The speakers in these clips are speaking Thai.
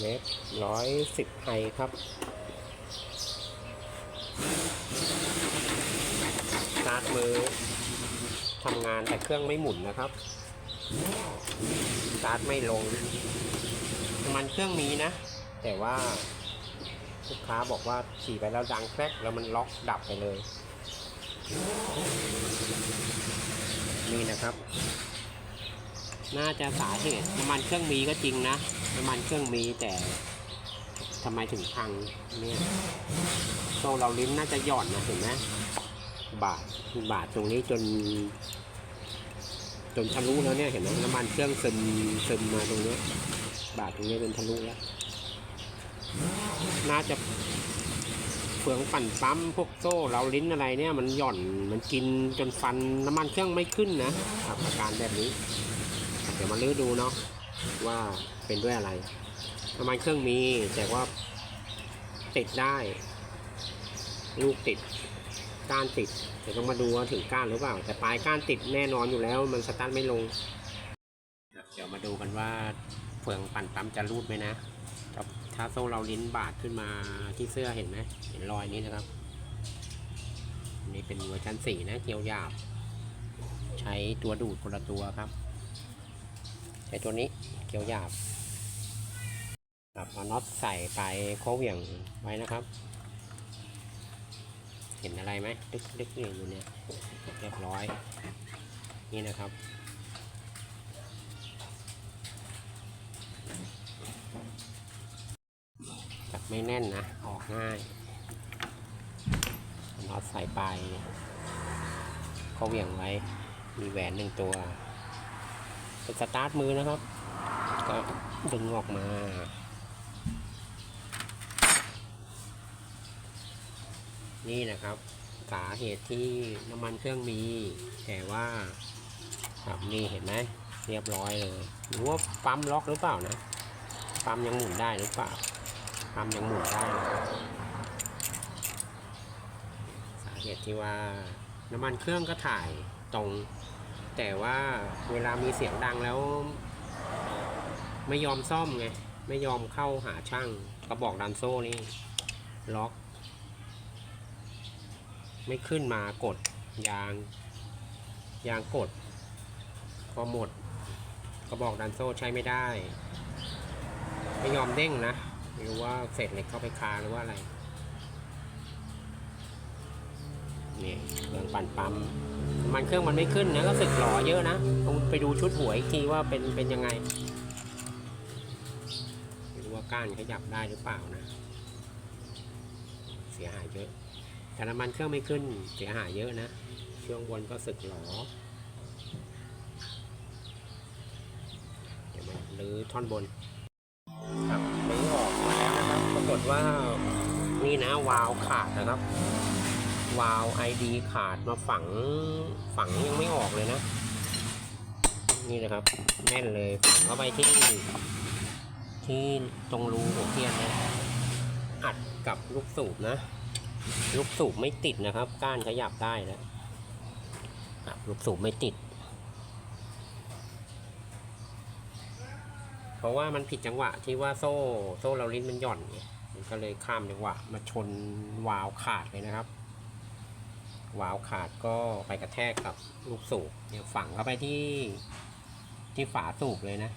เวฟร้อยสิบไฮครับ สตาร์ทมือทำงานแต่เครื่องไม่หมุนนะครับ สตาร์ทไม่ลงน้ำมันเครื่องมีนะ แต่ว่าลูกค้าบอกว่าขี่ไปแล้วดังแครกแล้วมันล็อกดับไปเลย นี่นะครับ น่าจะสาเหตุน้ำมันเครื่องมีก็จริงนะ น้ำมันเครื่องมีแต่ทำไมถึงพังเนี่ยโซ่เราลิ้นน่าจะหย่อนนะเห็นไหมบาดบาดตรงนี้จน จนทะลุแล้วเนี่ยเห็นไหมน้ำมันเครื่องซึมซึมมาตรงเนี้ยบาดตรงนี้จนทะลุแล้ว น่าจะเฟืองปั่นปั๊มพวกโซ่เราลิ้นอะไรเนี่ย มันหย่อนมันกินจนฟันน้ำมันเครื่องไม่ขึ้นนะครับอาการแบบนี้ เดี๋ยวมาลื้อดูเนาะ ว่าเป็นด้วยอะไร น้ำมันเครื่องมีแต่ว่าติดได้ ลูกติดก้านติดเดี๋ยวต้องมาดูว่าถึงก้านหรือเปล่า แต่ปลายก้านติดแน่นอนอยู่แล้ว มันสตาร์ทไม่ลง เดี๋ยวมาดูกันว่าเฟืองปั่นปั๊มจะรูดไหมนะถ้าถ้าโซ่เราลิ้นบาดขึ้นมาที่เสื้อเห็นไหมเห็นรอยนี้นะครับนนี่เป็นเวอร์ชันสี่นะเกลียวหยาบ ใช้ตัวดูดคนละตัวครับ ใช้ตัวนี้เกลียวหยาบครับเอาน็อตใส่ไปโค้งอย่างไว้นะครับ เห็นอะไรไหมดึกดึกนี่อยู่เนี่ยเรียบร้อย นี่นะครับจับไม่แน่นนะ ออกง่ายน็อตใส่ไปเขาเหวี่ยงไว้ มีแหวนหนึ่งตัว เป็นสตาร์ทมือนะครับ ก็ดึงออกมานี่นะครับสาเหตุที่น้ำมันเครื่องมี แต่ว่าครับนี่เห็นไหมเรียบร้อยเลยหรือว่าปั๊มล็อกหรือเปล่านะปั๊มยังหมุนได้หรือเปล่าปั๊มยังหมุนได้สาเหตุที่ว่าน้ำมันเครื่องก็ถ่ายตรง แต่ว่าเวลามีเสียงดังแล้ว ไม่ยอมซ่อมไง ไม่ยอมเข้าหาช่างกระบอกดันโซ่นี่ล็อก ไม่ขึ้นมากดยาง ยางกดพอหมดกระบอกดันโซ่ใช้ไม่ได้ ไม่ยอมเด้งนะไม่รู้ว่าเศษเหล็กเข้าไปคาหรือว่าอะไรนี่เครื่องปั่นปั๊ม มันเครื่องมันไม่ขึ้นนะก็สึกหล่อเยอะนะต้องไปดูชุดหัวอีกทีว่าเป็นเป็นยังไงไม่รู้ว่าก้านขยับได้หรือเปล่านะ เสียหายเยอะแต่น้ำมันเครื่องไม่ขึ้นเสียหายเยอะนะช่วงบนก็สึกหลอเดี๋ยวมาลื้อท่อนบนครับลื้อออกมาแล้วนะครับปรากฏว่านี่นะวาล์วขาดนะครับ วาล์วไอดีขาดมาฝังฝังยังไม่ออกเลยนะ นี่นะครับ แน่นเลยฝังเข้าไปที่ ที่ตรงรูหัวเทียนนะอัดกับลูกสูบนะ ลูกสูบไม่ติดนะครับ ก้านขยับได้แล้วลูกสูบไม่ติด เพราะว่ามันผิดจังหวะที่ว่าโซ่โซ่เราลิ้นมันหย่อนไงมันก็เลยข้ามจังหวะมาชนวาล์วขาดเลยนะครับ วาล์วขาดก็ไปกระแทกกับลูกสูบเนี่ยฝังเข้าไปที่ที่ฝาสูบเลยนะ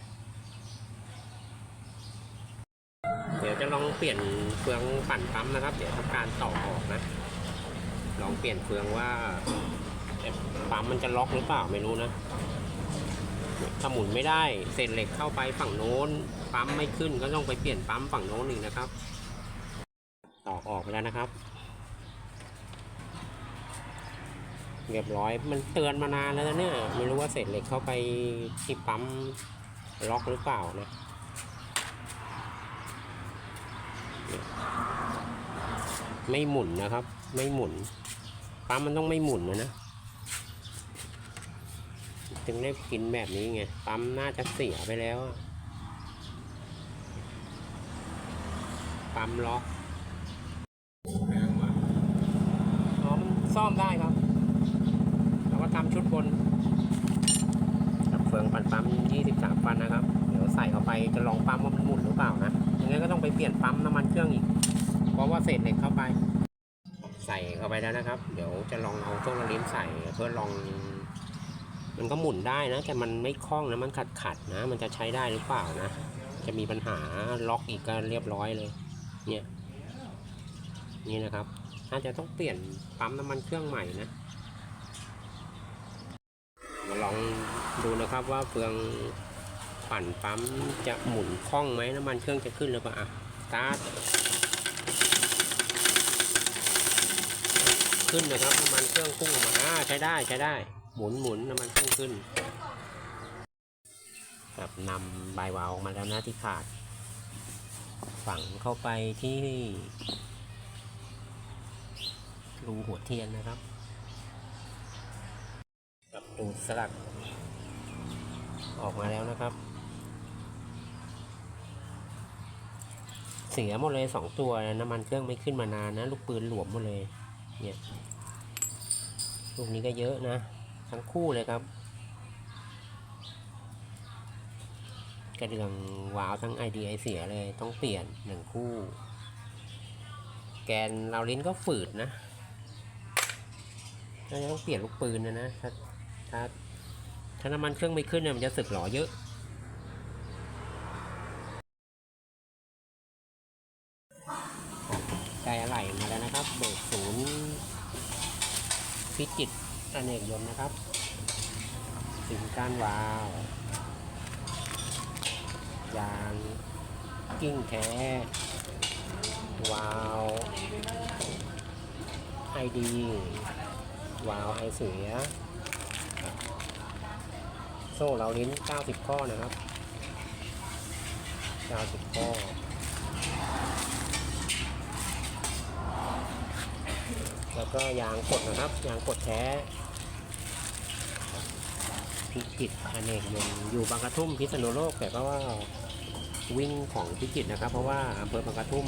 เดี๋ยวจะลองเปลี่ยนเฟืองปั่นปั๊มนะครับ เดี๋ยวทำการต่อออกนะ ลองเปลี่ยนเฟืองว่าปั๊มมันจะล็อกหรือเปล่าไม่รู้นะถ้าหมุนไม่ได้เศษเหล็กเข้าไปฝั่งโน้นปั๊มไม่ขึ้นก็ต้องไปเปลี่ยนปั๊มฝั่งโน้นอีกนะครับ ต่อออกไปแล้วนะครับ เรียบร้อย มันเตือนมานานแล้วนะเนี่ยไม่รู้ว่าเศษเหล็กเข้าไปที่ปั๊มล็อกหรือเปล่านะไม่หมุนนะครับ ไม่หมุนปั๊มมันต้องไม่หมุนนะนะถึงได้กินแบบนี้ไงปั๊มน่าจะเสียไปแล้วอะปั๊มล็อกอ๋อมันซ่อมได้ครับเราก็ทำ ชุดบนกับเฟืองปั่นปั๊ม23ฟันนะครับ เดี๋ยวใส่เข้าไปจะลองปั๊มว่ามันหมุนหรือเปล่านะยังไงก็ต้องไปเปลี่ยนปั๊มน้ำมันเครื่องอีก เพราะว่าเศษเหล็กเข้าไป ใส่เข้าไปแล้วนะครับ เดี๋ยวจะลองเอาโซ่ละลิ้นใส่เพื่อลอง มันก็หมุนได้นะ แต่มันไม่คล่องนะ มันขัดขัดนะ มันจะใช้ได้หรือเปล่านะ จะมีปัญหาล็อกอีกก็เรียบร้อยเลย เนี่ย นี่นะครับน่าจะต้องเปลี่ยนปั๊มน้ำมันเครื่องใหม่นะ ลองดูนะครับว่าเฟืองปั่นปั๊มจะหมุนคล่องไหมน้ำมันเครื่องจะขึ้นหรือเปล่าอะสตาร์ทขึ้นนะครับน้ำมันเครื่องพุ่งออกมาอ่าใช้ได้ใช้ได้ หมุนหมุนน้ำมันเครื่องขึ้นครับนำใบวาล์วออกมาแล้วนะที่ขาด ฝังเข้าไปที่รูหัวเทียนนะครับ ปูสลัก ออกมาแล้วนะครับ เสียหมดเลยสองตัวน้ำมันเครื่องไม่ขึ้นมานานนะ ลูกปืนหลวมหมดเลย เนี่ยลูกนี้ก็เยอะนะ ทั้งคู่เลยครับ กระเดื่องวาวทั้ง IDI เสียเลยต้องเปลี่ยนหนึ่งคู่ แกนเราลิ้นก็ฝืดนะน่าจะต้องเปลี่ยนลูกปืนนะนะถ้า ถ้าถ้าน้ำมันเครื่องไม่ขึ้นเนี่ยมันจะสึกหรอเยอะได้อะไหล่มาแล้วนะครับเบิกศูนย์พิจิตอเนกยนต์นะครับ สินกานวาวยางกิ้งแท้วาวไอดีวาวไอเสือ โซ่เราลิ้น 90 ข้อนะครับ 90 ข้อ แล้วก็ยางกดนะครับ ยางกดแท้พิจิตอเนกยนอยู่บางกระทุ่มพิษณุโลกแต่ก็ว่าวิ่งของพิจิตนะครับ เพราะว่าอำเภอบางกระทุ่ม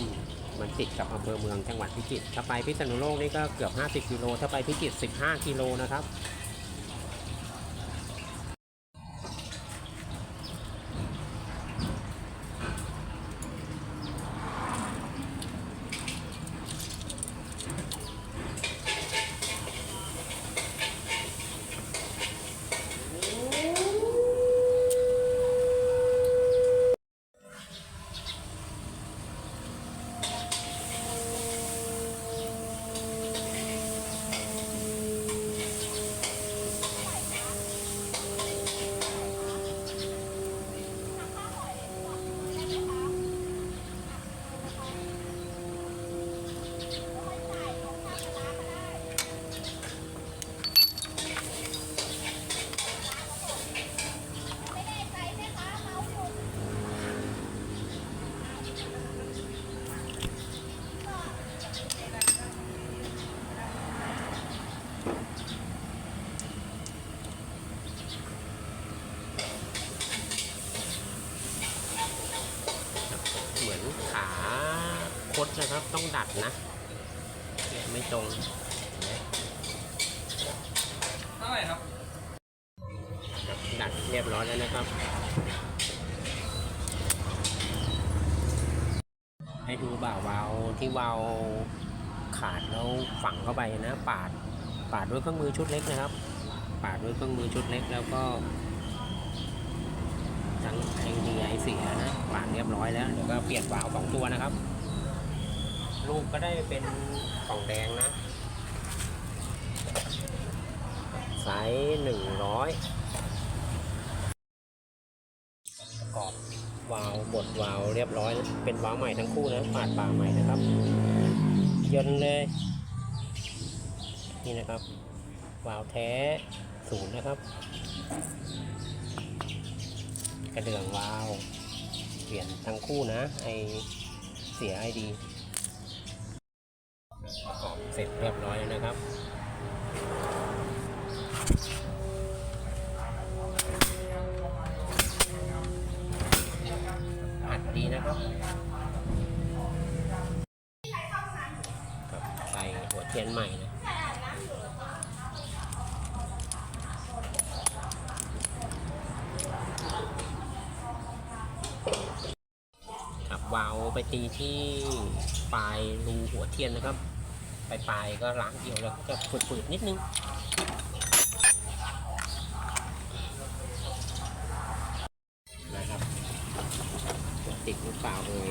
มันติดกับอำเภอเมืองจังหวัดพิจิตรถ้าไปพิษณุโลกนี่ก็เกือบ 50กิโลถ้าไปพิจิตร15กิโลนะครับ เหมือนขาคดนะครับ ต้องดัดนะเนี่ยไม่ตรงเท่าไหร่ครับครับ ดัดเรียบร้อยแล้วนะครับ ให้ดูบ่าวาล์วที่วาล์วขาดแล้วฝังเข้าไปนะ ปาด ปาดด้วยเครื่องมือชุดเล็กนะครับ ปาดด้วยเครื่องมือชุดเล็กแล้วก็ทั้งไอดีไอเสียนะปาดเรียบร้อยแล้วเดี๋ยวก็เปลี่ยนวาล์วสองตัวนะครับ ลูกก็ได้เป็นกล่องแดงนะไซส์หนึ่งร้อยประกอบวาล์วบดวาล์วเรียบร้อย เป็นวาล์วใหม่ทั้งคู่นะปาดปากใหม่นะครับยนเลย นี่นะครับวาล์วแท้ศูนย์นะครับ กระเดื่องวาล์วเปลี่ยนทั้งคู่นะ ไอเสียไอดีประกอบเสร็จเรียบร้อยแล้วนะครับอัดดีนะครับกับใส่หัวเทียนใหม่นะ ไปตีที่ปลายรูหัวเทียนนะครับ ปลายปลายก็ล้างเดียวแล้วก็จะฝืดๆนิดนึงนะครับติดหรือเปล่าเลย